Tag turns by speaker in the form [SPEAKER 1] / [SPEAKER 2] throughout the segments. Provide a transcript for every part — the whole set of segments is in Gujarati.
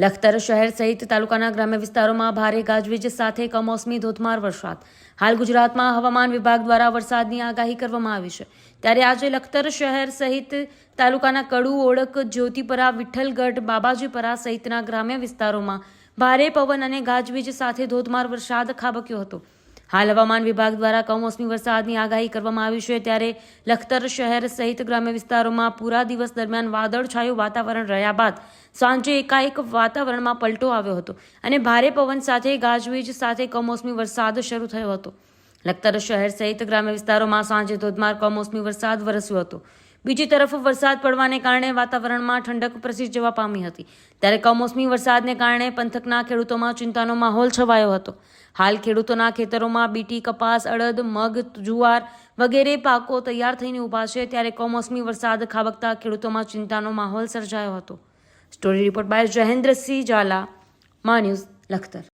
[SPEAKER 1] લખતર શહેર સહિત તાલુકાના ગ્રામ્ય વિસ્તારોમાં ભારે ગાજવીજ સાથે કમોસમી ધોધમાર વરસાદ. હાલ ગુજરાતમાં હવામાન વિભાગ દ્વારા વરસાદની આગાહી કરવામાં આવી છે. ત્યારે આજે લખતર શહેર સહિત તાલુકાના કડુ ઓળક જ્યોતિપરા, વિઠ્ઠલગઢ, બાબાજીપરા સહિતના ગ્રામ્ય વિસ્તારોમાં ભારે પવન અને ગાજવીજ સાથે ધોધમાર વરસાદ ખાબક્યો હતો. હાલ હવામાન વિભાગ દ્વારા કમોસમી વરસાદની આગાહી કરવામાં આવી છે ત્યારે લખતર શહેર સહિત ગ્રામ્ય વિસ્તારોમાં પૂરા દિવસ દરમિયાન વાદળછાયું વાતાવરણ રહ્યા બાદ સાંજે એકાએક વાતાવરણમાં પલટો આવ્યો હતો અને ભારે પવન સાથે ગાજવીજ સાથે કમોસમી વરસાદ શરૂ થયો હતો. લખતર શહેર સહિત ગ્રામ્ય વિસ્તારોમાં સાંજે ધોધમાર કમોસમી વરસાદ વરસ્યો હતો. બીજી તરફ વરસાદ પડવાને કારણે વાતાવરણમાં ઠંડક પ્રસરી જવા પામી હતી. ત્યારે કમોસમી વરસાદને કારણે પંથકના ખેડૂતોમાં ચિંતાનો માહોલ છવાયો હતો. હાલ ખેડૂતોના ખેતરોમાં બીટી, કપાસ, અડદ, મગ, જુવાર વગેરે પાકો તૈયાર થઈને ઊભા છે ત્યારે કમોસમી વરસાદ ખાબકતા ખેડૂતોમાં ચિંતાનો માહોલ સર્જાયો હતો. Story report by Jayendrasinh Zala, Maa news Lakhtar.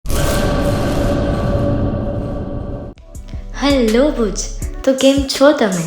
[SPEAKER 2] Hello Bhuj, તો કેમ છો તમે?